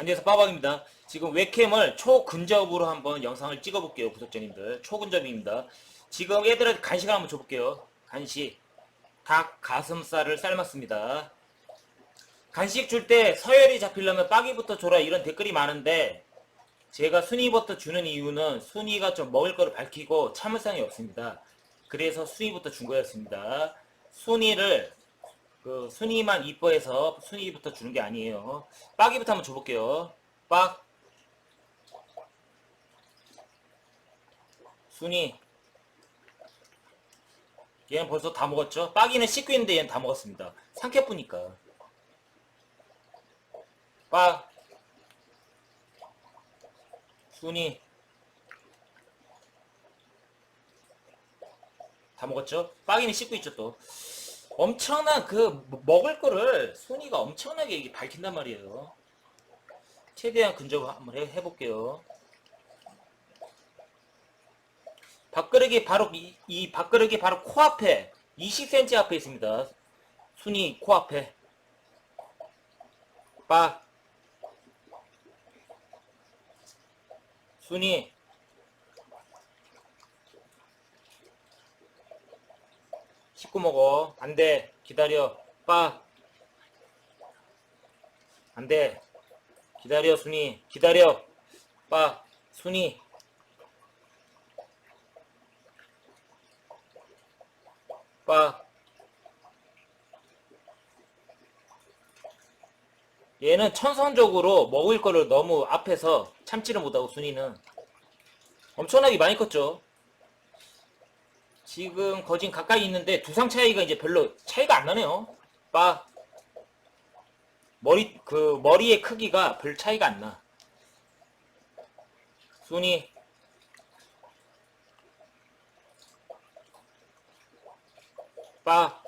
안녕하세요. 빠박입니다. 지금 웹캠을 초근접으로 한번 영상을 찍어볼게요 구독자님들. 초근접입니다. 지금 애들한테 간식을 한번 줘볼게요. 간식. 닭 가슴살을 삶았습니다. 간식 줄 때 서열이 잡히려면 빠기부터 줘라 이런 댓글이 많은데 제가 순위부터 주는 이유는 순위가 좀 먹을 거를 밝히고 참을성이 없습니다. 그래서 순위부터 준 거였습니다. 순위를 그 순위만 이뻐해서 순위부터 주는 게 아니에요. 빠기부터 한번 줘볼게요. 빡. 순위. 얘는 벌써 다 먹었죠? 빠기는 씻고 있는데 얘는 다 먹었습니다. 삼켜뿌니까. 빡. 순위. 다 먹었죠? 빠기는 씻고 있죠 또. 엄청난 그 먹을 거를 손이가 엄청나게 밝힌단 말이에요. 최대한 근접을 한번 해, 해볼게요. 밥그릇이 바로 이, 이 밥그릇이 바로 코앞에 20cm 앞에 있습니다. 순이 코앞에 빠 순이 씻고 먹어. 안 돼. 기다려. 빠. 안 돼. 기다려, 순이. 기다려. 빠. 순이. 빠. 얘는 천성적으로 먹을 거를 너무 앞에서 참지를 못하고 순이는 엄청나게 많이 컸죠. 지금 거진 가까이 있는데 두상 차이가 이제 별로 차이가 안 나네요. 빠 머리 그 머리의 크기가 별 차이가 안 나. 순이 빠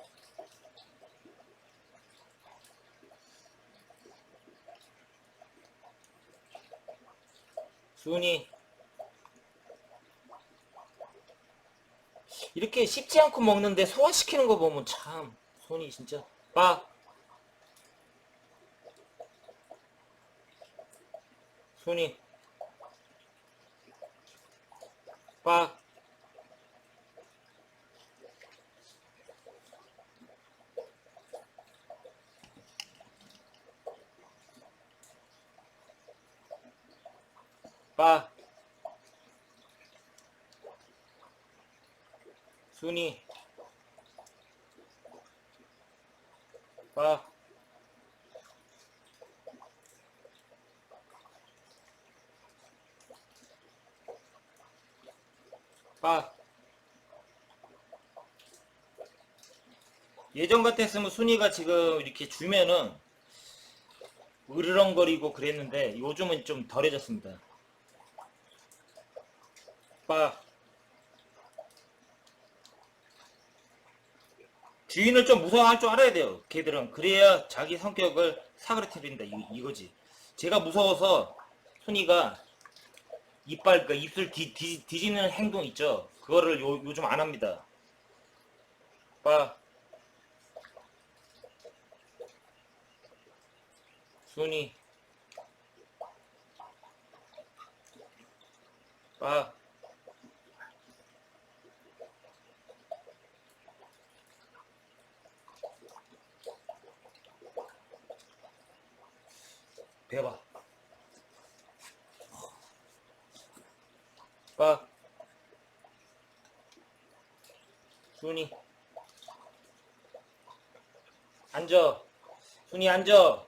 순이 이렇게 씹지 않고 먹는데 소화시키는 거 보면 참 손이 진짜. 빠 손이. 빠 빠. 순이 빠 빠. 예전 같았으면 순이가 지금 이렇게 주면은 으르렁거리고 그랬는데 요즘은 좀 덜해졌습니다. 빠. 주인을 좀 무서워할 줄 알아야 돼요. 걔들은 그래야 자기 성격을 사그라뜨린다 이, 이거지. 제가 무서워서 순이가 이빨 그 입술 뒤, 뒤, 뒤지는 행동 있죠. 그거를 요, 요즘 안 합니다. 빠 순이 빠 배봐. 빠. 순이. 앉아. 순이 앉아.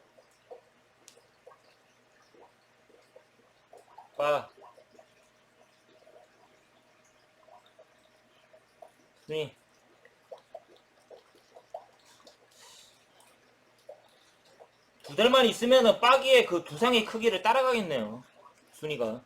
빠. 순이. 두 달만 있으면은 빠기의 그 두상의 크기를 따라가겠네요. 순이가.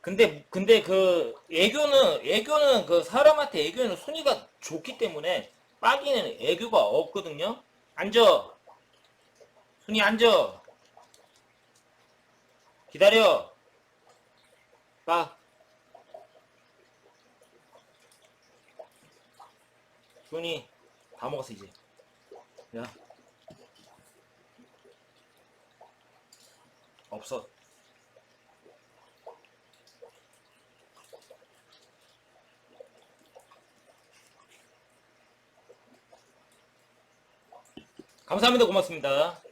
근데 근데 그 애교는 애교는 그 사람한테 애교는 순위가 좋기 때문에 빠기는 애교가 없거든요. 앉아. 순이 앉아. 기다려. 빠. 순이 다 먹었어 이제. 야. 없어. 감사합니다. 고맙습니다.